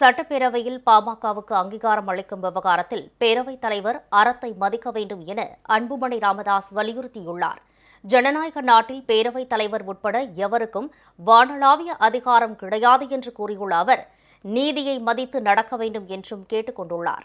சட்டப்பேரவையில் பாமகவுக்கு அங்கீகாரம் அளிக்கும் விவகாரத்தில் பேரவைத் தலைவர் அறத்தை மதிக்க வேண்டும் என அன்புமணி ராமதாஸ் வலியுறுத்தியுள்ளார். ஜனநாயக நாட்டில் பேரவைத் தலைவர் உட்பட எவருக்கும் வானளாவிய அதிகாரம் கிடையாது என்று கூறியுள்ள அவர் நீதியை மதித்து நடக்க வேண்டும் என்றும் கேட்டுக் கொண்டுள்ளார்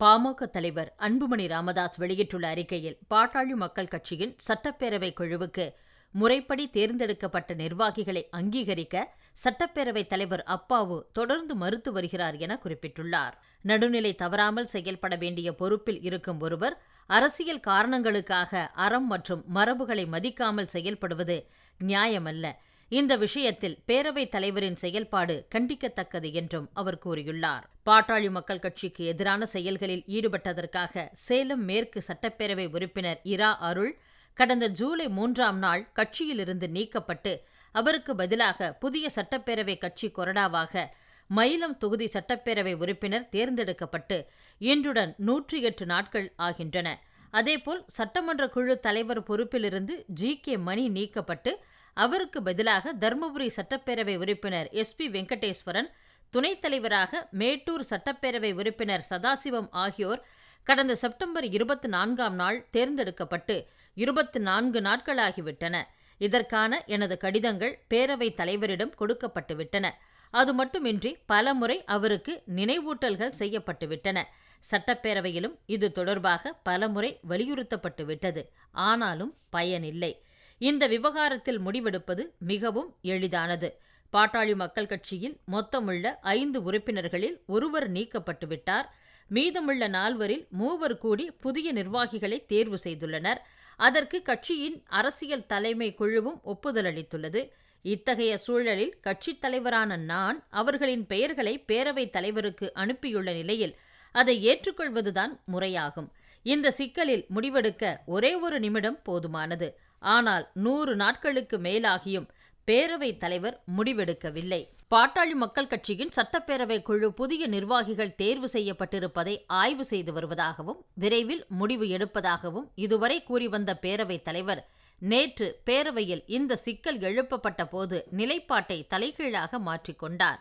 பாமக தலைவர் அன்புமணி ராமதாஸ் வெளியிட்டுள்ள அறிக்கையில் பாட்டாளி மக்கள் கட்சியின் சட்டப்பேரவை குழுவுக்கு முறைப்படி தேர்ந்தெடுக்கப்பட்ட நிர்வாகிகளை அங்கீகரிக்க சட்டப்பேரவைத் தலைவர் அப்பாவு தொடர்ந்து மறுத்து வருகிறார் என குறிப்பிட்டுள்ளார். நடுநிலை தவறாமல் செயல்பட வேண்டிய பொறுப்பில் இருக்கும் ஒருவர் அரசியல் காரணங்களுக்காக அறம் மற்றும் மரபுகளை மதிக்காமல் செயல்படுவது நியாயமல்ல. இந்த விஷயத்தில் பேரவைத் தலைவரின் செயல்பாடு கண்டிக்கத்தக்கது என்றும் அவர் கூறியுள்ளார். பாட்டாளி மக்கள் கட்சிக்கு எதிரான செயல்களில் ஈடுபட்டதற்காக சேலம் மேற்கு சட்டப்பேரவை உறுப்பினர் இரா அருள் கடந்த ஜூலை மூன்றாம் நாள் கட்சியிலிருந்து நீக்கப்பட்டு அவருக்கு பதிலாக புதிய சட்டப்பேரவை கட்சி கொறடாவாக மயிலம் தொகுதி சட்டப்பேரவை உறுப்பினர் தேர்ந்தெடுக்கப்பட்டு இன்றுடன் நூற்றி எட்டு நாட்கள் ஆகின்றன. அதேபோல் சட்டமன்ற குழு தலைவர் பொறுப்பிலிருந்து ஜி. கே. மணி நீக்கப்பட்டு அவருக்கு பதிலாக தருமபுரி சட்டப்பேரவை உறுப்பினர் எஸ். பி. வெங்கடேஸ்வரன் துணைத் தலைவராக மேட்டூர் சட்டப்பேரவை உறுப்பினர் சதாசிவம் ஆகியோர் கடந்த செப்டம்பர் இருபத்தி நான்காம் நாள் தேர்ந்தெடுக்கப்பட்டு இருபத்தி நான்கு நாட்களாகிவிட்டன. இதற்கான எனது கடிதங்கள் பேரவைத் தலைவரிடம் கொடுக்கப்பட்டுவிட்டன. அது மட்டுமின்றி பலமுறை அவருக்கு நினைவூட்டல்கள் செய்யப்பட்டுவிட்டன. சட்டப்பேரவையிலும் இது தொடர்பாக பலமுறை வலியுறுத்தப்பட்டுவிட்டது. ஆனாலும் பயனில்லை. இந்த விவகாரத்தில் முடிவெடுப்பது மிகவும் எளிதானது. பாட்டாளி மக்கள் கட்சியில் மொத்தமுள்ள ஐந்து உறுப்பினர்களில் ஒருவர் நீக்கப்பட்டுவிட்டார். மீதமுள்ள நால்வரில் மூவர் கூடி புதிய நிர்வாகிகளை தேர்வு செய்துள்ளனர். அதற்கு கட்சியின் அரசியல் தலைமை குழுவும் ஒப்புதல் அளித்துள்ளது. இத்தகைய சூழலில் கட்சித் தலைவரான நான் அவர்களின் பெயர்களை பேரவைத் தலைவருக்கு அனுப்பியுள்ள நிலையில் அதை ஏற்றுக்கொள்வதுதான் முறையாகும். இந்த சிக்கலில் முடிவெடுக்க ஒரே ஒரு நிமிடம் போதுமானது. ஆனால் நூறு நாட்களுக்கு மேலாகியும் பேரவைத் தலைவர் முடிவெடுக்கவில்லை. பாட்டாளி மக்கள் கட்சியின் சட்டப்பேரவை குழு புதிய நிர்வாகிகள் தேர்வு செய்யப்பட்டிருப்பதை ஆய்வு செய்து வருவதாகவும் விரைவில் முடிவு எடுப்பதாகவும் இதுவரை கூறி வந்த பேரவைத் தலைவர் நேற்று பேரவையில் இந்த சிக்கல் எழுப்பப்பட்ட போது நிலைப்பாட்டை தலைகீழாக மாற்றிக்கொண்டார்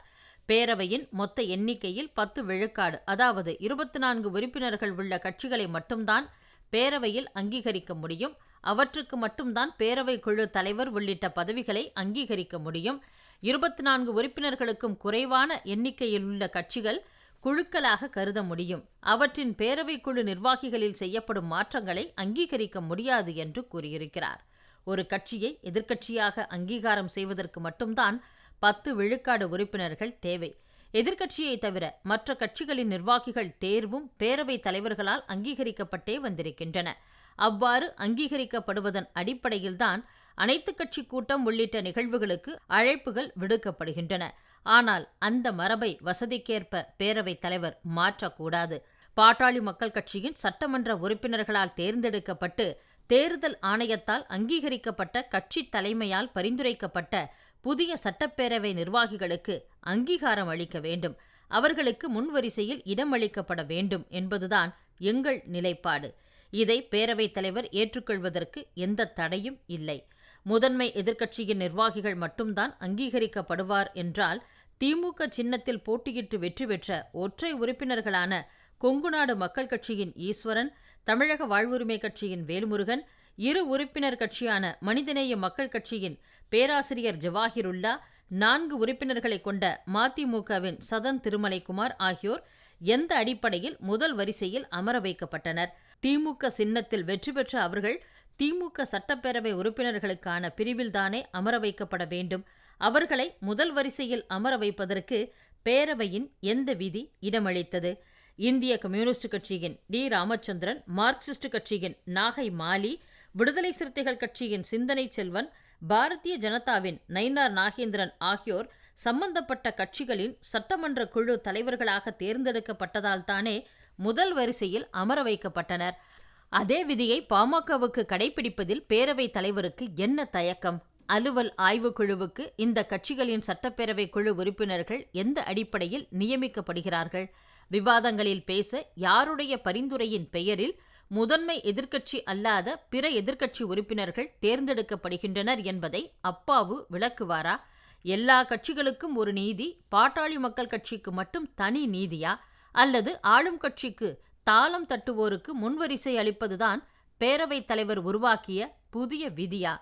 பேரவையின் மொத்த எண்ணிக்கையில் பத்து விழுக்காடு அதாவது இருபத்தி நான்கு உறுப்பினர்கள் உள்ள கட்சிகளை மட்டும்தான் பேரவையில் அங்கீகரிக்க முடியும். அவற்றுக்கு மட்டும்தான் பேரவை குழு தலைவர் உள்ளிட்ட பதவிகளை அங்கீகரிக்க முடியும். இருபத்தி நான்கு உறுப்பினர்களுக்கும் குறைவான எண்ணிக்கையில் உள்ள கட்சிகள் குழுக்களாக கருத முடியும். அவற்றின் பேரவை குழு நிர்வாகிகளில் செய்யப்படும் மாற்றங்களை அங்கீகரிக்க முடியாது என்று கூறியிருக்கிறார். ஒரு கட்சியை எதிர்க்கட்சியாக அங்கீகாரம் செய்வதற்கு மட்டும்தான் பத்து விழுக்காடு உறுப்பினர்கள் தேவை. எதிர்க்கட்சியை தவிர மற்ற கட்சிகளின் நிர்வாகிகள் தேர்வும் பேரவைத் தலைவர்களால் அங்கீகரிக்கப்பட்டே வந்திருக்கின்றன. அவ்வாறு அங்கீகரிக்கப்படுவதன் அடிப்படையில்தான் அனைத்து கட்சி கூட்டம் உள்ளிட்ட நிகழ்வுகளுக்கு அழைப்புகள் விடுக்கப்படுகின்றன. ஆனால் அந்த மரபை வசதிக்கேற்ப பேரவைத் தலைவர் மாற்றக்கூடாது. பாட்டாளி மக்கள் கட்சியின் சட்டமன்ற உறுப்பினர்களால் தேர்ந்தெடுக்கப்பட்டு தேர்தல் ஆணையத்தால் அங்கீகரிக்கப்பட்ட கட்சி தலைமையால் பரிந்துரைக்கப்பட்ட புதிய சட்டப்பேரவை நிர்வாகிகளுக்கு அங்கீகாரம் அளிக்க வேண்டும். அவர்களுக்கு முன்வரிசையில் இடமளிக்கப்பட வேண்டும் என்பதுதான் எங்கள் நிலைப்பாடு. இதை பேரவைத் தலைவர் ஏற்றுக்கொள்வதற்கு எந்த தடையும் இல்லை. முதன்மை எதிர்க்கட்சியின் நிர்வாகிகள் மட்டும்தான் அங்கீகரிக்கப்படுவார் என்றால் திமுக சின்னத்தில் போட்டியிட்டு வெற்றி பெற்ற ஒற்றை உறுப்பினர்களான கொங்குநாடு மக்கள் கட்சியின் ஈஸ்வரன் தமிழக வாழ்வுரிமை கட்சியின் வேல்முருகன் இரு உறுப்பினர் கட்சியான மனிதநேய மக்கள் கட்சியின் பேராசிரியர் ஜவாஹிருல்லா நான்கு உறுப்பினர்களை கொண்ட மதிமுகவின் சதன் திருமலைக்குமார் ஆகியோர் எந்த அடிப்படையில் முதல் வரிசையில் அமர வைக்கப்பட்டனர்? திமுக சின்னத்தில் வெற்றி பெற்ற அவர்கள் திமுக சட்டப்பேரவை உறுப்பினர்களுக்கான பிரிவில்தானே அமர வைக்கப்பட வேண்டும். அவர்களை முதல் வரிசையில் அமர வைப்பதற்கு பேரவையின் எந்த விதி இடமளித்தது? இந்திய கம்யூனிஸ்ட் கட்சியின் டி. ராமச்சந்திரன் மார்க்சிஸ்ட் கட்சியின் நாகை மாலி விடுதலை சிறுத்தைகள் கட்சியின் சிந்தனை செல்வன் பாரதிய ஜனதாவின் நயினார் நாகேந்திரன் ஆகியோர் சம்பந்தப்பட்ட கட்சிகளின் சட்டமன்ற குழு தலைவர்களாக தேர்ந்தெடுக்கப்பட்டதால் தானே முதல் வரிசையில் அமர வைக்கப்பட்டனர். அதே விதியை பாமகவுக்கு கடைபிடிப்பதில் பேரவைத் தலைவருக்கு என்ன தயக்கம்? அலுவல் ஆய்வுக்குழுவுக்கு இந்த கட்சிகளின் சட்டப்பேரவை குழு உறுப்பினர்கள் எந்த அடிப்படையில் நியமிக்கப்படுகிறார்கள்? விவாதங்களில் பேச யாருடைய பரிந்துரையின் பெயரில் முதன்மை எதிர்க்கட்சி அல்லாத பிற எதிர்க்கட்சி உறுப்பினர்கள் தேர்ந்தெடுக்கப்படுகின்றனர் என்பதை அப்பாவு விளக்குவாரா? எல்லா கட்சிகளுக்கும் ஒரு நீதி பாட்டாளி மக்கள் கட்சிக்கு மட்டும் தனி நீதியா? அல்லது ஆளும் கட்சிக்கு தாளம் தட்டுவோருக்கு முன்வரிசை அளிப்பதுதான் பேரவைத் தலைவர் உருவாக்கிய புதிய விதியா?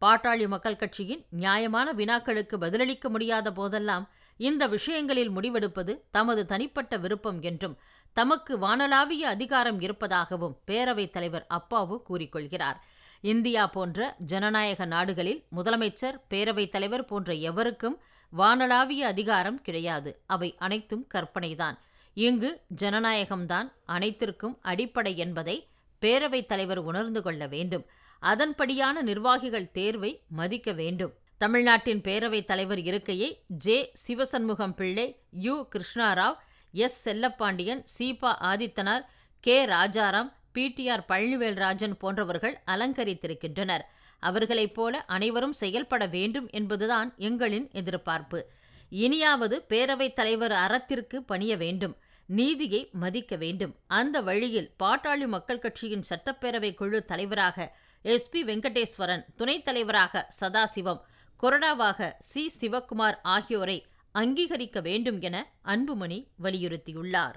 பாட்டாளி மக்கள் கட்சியின் நியாயமான வினாக்களுக்கு பதிலளிக்க முடியாத போதெல்லாம் இந்த விஷயங்களில் முடிவெடுப்பது தமது தனிப்பட்ட விருப்பம் என்றும் தமக்கு வானளாவிய அதிகாரம் இருப்பதாகவும் பேரவைத் தலைவர் அப்பாவு கூறிக்கொள்கிறார். இந்தியா போன்ற ஜனநாயக நாடுகளில் முதலமைச்சர் பேரவைத் தலைவர் போன்ற எவருக்கும் வானளாவிய அதிகாரம் கிடையாது. அவை அனைத்தும் கற்பனைதான். இங்கு ஜனநாயகம்தான் அனைத்திற்கும் அடிப்படை என்பதை பேரவைத் தலைவர் உணர்ந்து கொள்ள வேண்டும். அதன்படியான நிர்வாகிகள் தேர்வை மதிக்க வேண்டும். தமிழ்நாட்டின் பேரவைத் தலைவர் இருக்கையை J. Sivashanmugam Pillai U. Krishnarao S. Chellapandian சீபா ஆதித்தனார் கே. ராஜாராம் பிடிஆர் பழனிவேல்ராஜன் போன்றவர்கள் அலங்கரித்திருக்கின்றனர். அவர்களைப் போல அனைவரும் செயல்பட வேண்டும் என்பதுதான் எங்களின் எதிர்பார்ப்பு. இனியாவது பேரவைத் தலைவர் அறத்திற்கு பணிய வேண்டும் நீதியை மதிக்க வேண்டும். அந்த வழியில் பாட்டாளி மக்கள் கட்சியின் சட்டப்பேரவை குழு தலைவராக எஸ்பி வெங்கடேஸ்வரன் துணைத் தலைவராக சதாசிவம் கொறடாவாக சி சிவக்குமார் ஆகியோரை அங்கீகரிக்க வேண்டும் என அன்புமணி வலியுறுத்தியுள்ளார்.